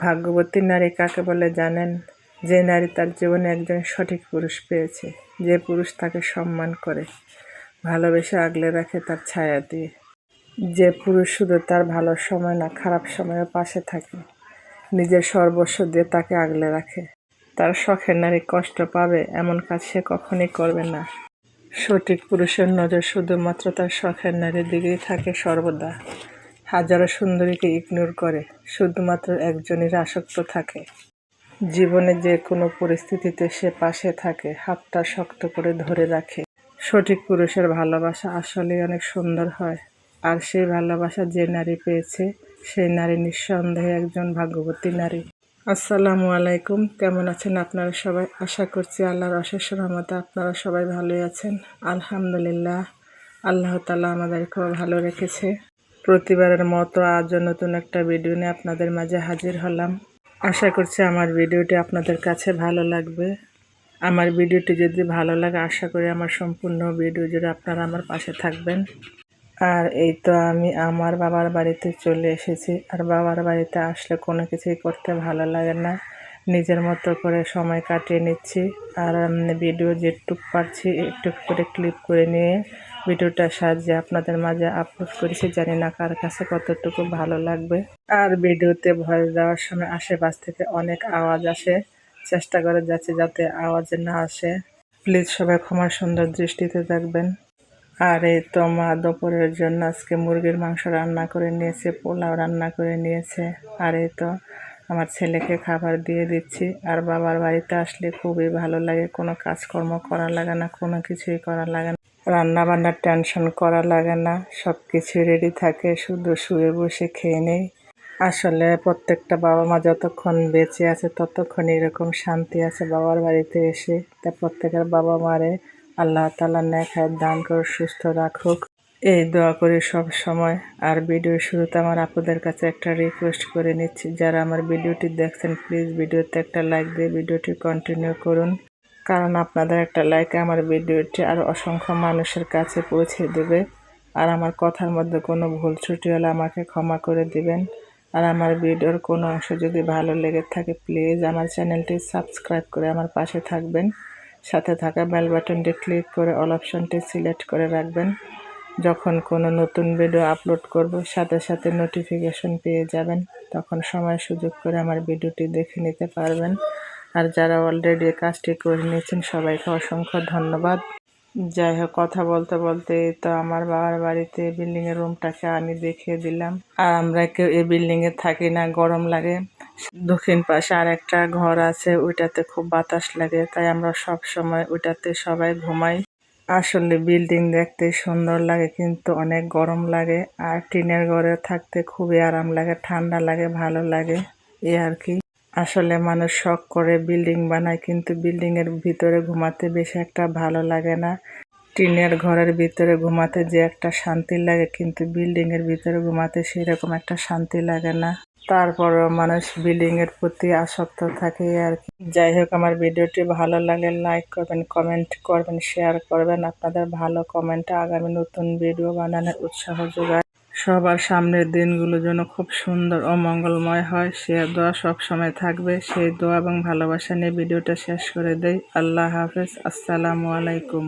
ভাগ্যবতী নারী কাকে বলে জানেন? যে নারী তার জীবনে একজন সঠিক পুরুষ পেয়েছে, যে পুরুষ তাকে সম্মান করে, ভালোবেসে আগলে রাখে তার ছায়া দিয়ে। যে পুরুষ শুধু তার ভালো সময় না, খারাপ সময়েও পাশে থাকে, নিজের সর্বস্ব দিয়ে তাকে আগলে রাখে। তার শখের নারী কষ্ট পাবে, এমন কাজ সে কখনই করবে না। সঠিক পুরুষের নজর শুধুমাত্র তার শখের নারীর দিকেই থাকে সর্বদা। হাজারো সুন্দরীকে ইগনোর করে শুধুমাত্র একজনের আসক্ত থাকে। জীবনে যে কোনো পরিস্থিতিতে সে পাশে থাকে, হাতটা শক্ত করে ধরে রাখে। সঠিক পুরুষের ভালোবাসা আসলেই অনেক সুন্দর হয়। আর সেই ভালোবাসা যে নারী পেয়েছে, সেই নারী নিঃসন্দেহে একজন ভাগ্যবতী নারী। আসসালামু আলাইকুম, কেমন আছেন আপনারা সবাই? আশা করছি আল্লাহর অশেষ রহমতে আপনারা সবাই ভালোই আছেন। আলহামদুলিল্লাহ, আল্লাহ তালা আমাদেরকেও ভালো রেখেছে। প্রতিবারের মতো আজও নতুন একটা ভিডিও নিয়ে আপনাদের মাঝে হাজির হলাম। আশা করছি আমার ভিডিওটি আপনাদের কাছে ভালো লাগবে। আমার ভিডিওটি যদি ভালো লাগে, আশা করি আমার সম্পূর্ণ ভিডিও জুড়ে আপনারা আমার পাশে থাকবেন। আর এই তো আমি আমার বাবার বাড়িতে চলে এসেছি। আর বাবার বাড়িতে আসলে কোনো কিছুই করতে ভালো লাগে না। নিজের মতো করে সময় কাটিয়ে নিচ্ছি। আর ভিডিও যেটুক পারছি, একটু করে ক্লিপ করে নিয়ে ভিডিওটা সাহায্যে আপনাদের মাঝে আপলোড করেছি, জানি না কার কাছে কতটুকু ভালো লাগবে। আর ভিডিওতে ভয়েস দেওয়ার সময় আশেপাশ থেকে অনেক আওয়াজ আসে। চেষ্টা করে যাচ্ছে যাতে আওয়াজ না আসে। প্লিজ সবাই ক্ষমা সুন্দর দৃষ্টিতে দেখবেন আর এই তো মা দুপুরের জন্য আজকে মুরগির মাংস রান্না করে নিয়েছে, পোলাও রান্না করে নিয়েছে। আর এই তো আমার ছেলেকে খাবার দিয়ে দিচ্ছি। আর বাবার বাড়িতে আসলে খুবই ভালো লাগে, কোনো কাজকর্ম করা লাগে না, কোনো কিছুই করা লাগে না। রান্না বান্নার টেনশন করা লাগে না সব কিছু রেডি থাকে, শুধু শুয়ে বসে খেয়ে নেই। আসলে প্রত্যেকটা বাবা মা যতক্ষণ বেঁচে আছে, ততক্ষণ এরকম শান্তি আছে বাবার বাড়িতে এসে। তা প্রত্যেকের বাবা মারে আল্লাহ তালা নেখায় দান করে সুস্থ রাখুক। এই দোয়া করি সব সময়। আর ভিডিও শুরুতে আমার আপুদের কাছে একটা রিকোয়েস্ট করে নিচ্ছি। যারা আমার ভিডিওটি দেখছেন প্লিজ ভিডিওতে একটা লাইক দিয়ে ভিডিওটি কন্টিনিউ করুন। কারণ আপনাদের একটা লাইক আমার ভিডিওটি আর অসংখ্য মানুষের কাছে পৌঁছে দেবে। আর আমার কথার মধ্যে কোনো ভুল ছুটি হলে আমাকে ক্ষমা করে দিবেন। আর আমার ভিডিওর কোনো অংশ যদি ভালো লেগে থাকে প্লিজ আমার চ্যানেলটি সাবস্ক্রাইব করে আমার পাশে থাকবেন। সাথে থাকা বেল বাটনটি ক্লিক করে অল অপশনটি সিলেক্ট করে রাখবেন। যখন কোনো নতুন ভিডিও আপলোড করব, সাথে সাথে নোটিফিকেশন পেয়ে যাবেন। তখন সময় সুযোগ করে আমার ভিডিওটি দেখে নিতে পারবেন। আর যারা অলরেডি কাজটি করে নিয়েছেন, সবাইকে অসংখ্য ধন্যবাদ। যাই হোক, কথা বলতে বলতে তো আমার বাবার বাড়িতে বিল্ডিং বিল্ডিংয়ের রুমটাকে আমি দেখিয়ে দিলাম। আর আমরা কেউ এই বিল্ডিংয়ে থাকি না, গরম লাগে। দক্ষিণ পাশে আর একটা ঘর আছে, ওইটাতে খুব বাতাস লাগে, তাই আমরা সব সময় ওইটাতে সবাই ঘুমাই। আসলে বিল্ডিং দেখতে সুন্দর লাগে, কিন্তু অনেক গরম লাগে। আর টিনের ঘরে থাকতে খুবই আরাম লাগে, ঠান্ডা লাগে, ভালো লাগে। এ আর কি। আসলে মানুষ শখ করে বিল্ডিং বানায়, কিন্তু বিল্ডিংয়ের ভিতরে ঘুমাতে বেশি একটা ভালো লাগে না। টিনের ঘরের ভিতরে ঘুমাতে যে একটা শান্তি লাগে, কিন্তু বিল্ডিংয়ের ভিতরে ঘুমাতে সেরকম একটা শান্তি লাগে না। তারপরও মানুষ বিল্ডিংয়ের প্রতি আসক্ত থাকে আর কি। যাই হোক, আমার ভিডিওটি ভালো লাগে লাইক করবেন, কমেন্ট করবেন, শেয়ার করবেন। আপনাদের ভালো কমেন্টে আগামী নতুন ভিডিও বানানোর উৎসাহ যোগায়। সবার সামনের দিনগুলো যেন খুব সুন্দর ও মঙ্গলময় হয়। সে দোয়া সব সময় থাকবে। সেই দোয়া এবং ভালোবাসা নিয়ে ভিডিওটা শেষ করে দেই। আল্লাহ হাফেজ। আসসালামু আলাইকুম।